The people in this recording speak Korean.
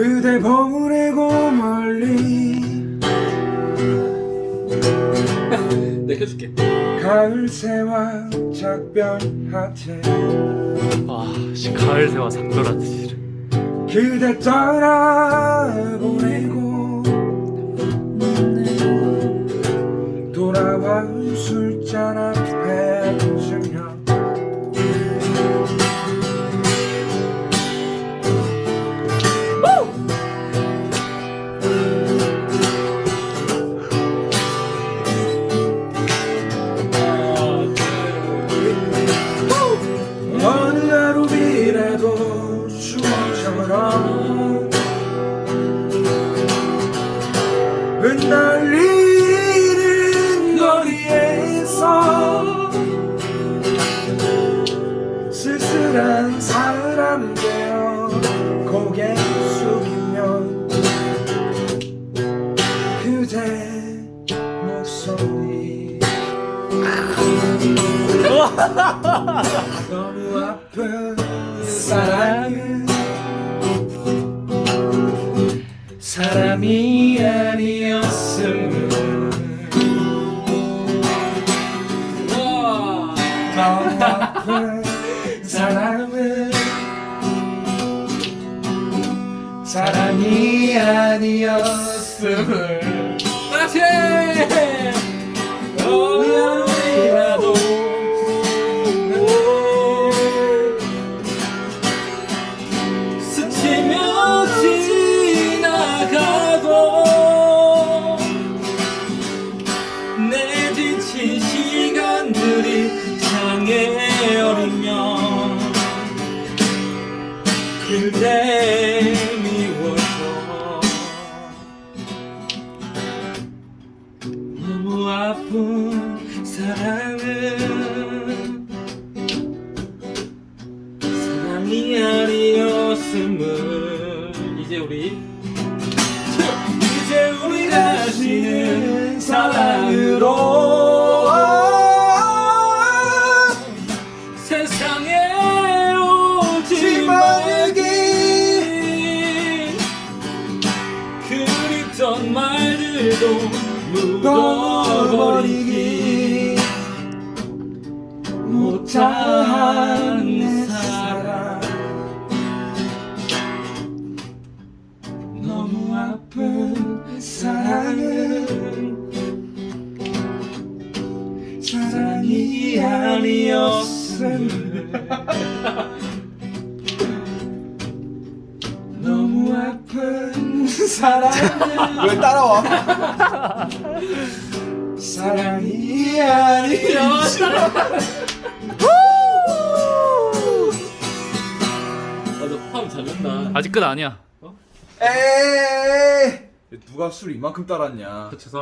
그대 보내고 멀리 내가 해줄게. 가을 새와 작별하체 아, 씨, 가을 새와 작별하듯이. 그대 떠나보내고 너무 아픈 사랑은 사람이 아니었음을 와. 너무 아픈 사람은 사랑이 아니었음을 다시. 너무이라도 스치며 지나가고 내 지친 시간들이 창에 어리면 그대 미워 아픈 사랑은 사랑이 아니었음을 이제 우리 이제 우리 다시는 사랑으로 세상에 오지 말기 그립던 말들도 묻어버리기 못한 내 사랑 너무 아픈 사랑은 사랑이 아니었음을 너무 아픈 사랑은 왜 따라와? 사랑이 아니었음을 나도 파음 잘 낸다 아직 끝 아니야. 에이 누가 술 이만큼 따랐냐? 죄송